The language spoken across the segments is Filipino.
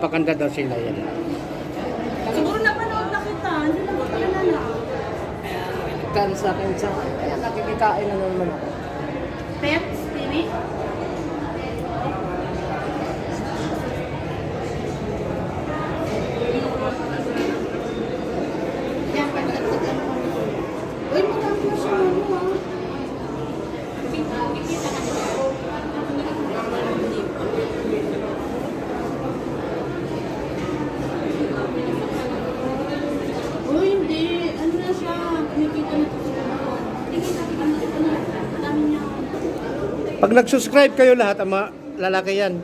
Nagpapakanda daw sila yan. Siguro napanood na kita. Hindi na ba kilala? Kan sa akin sa kaya nakikikain na naman ako. Pets TV? Uy, na siya ano ah. Uy, hindi. Ano na siya? Kumikita na ito siya. Hindi kita ano ito na. Ang dami niya. Pag nag-subscribe kayo lahat, ang mga lalaki yan.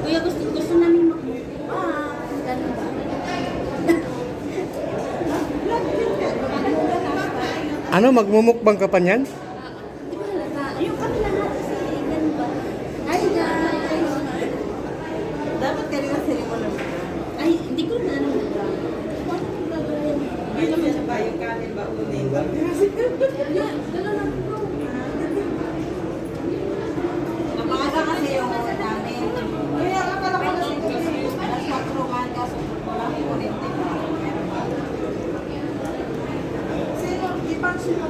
Kuya, gusto, gusto namin mag-mukbang. Ganun? Ano, magmumukbang ka pa niyan? Di ba halata? Ayun kami lahat kasi ganun ba? Guys! Dapat kanina sila Okay naman siya ba? Yung kanin ba? Kunin ba? Napakala kasi yung ano namin. Kaya pala ko nasa ito. Alas 4 man, kaso walang. Sino? Di pa siya.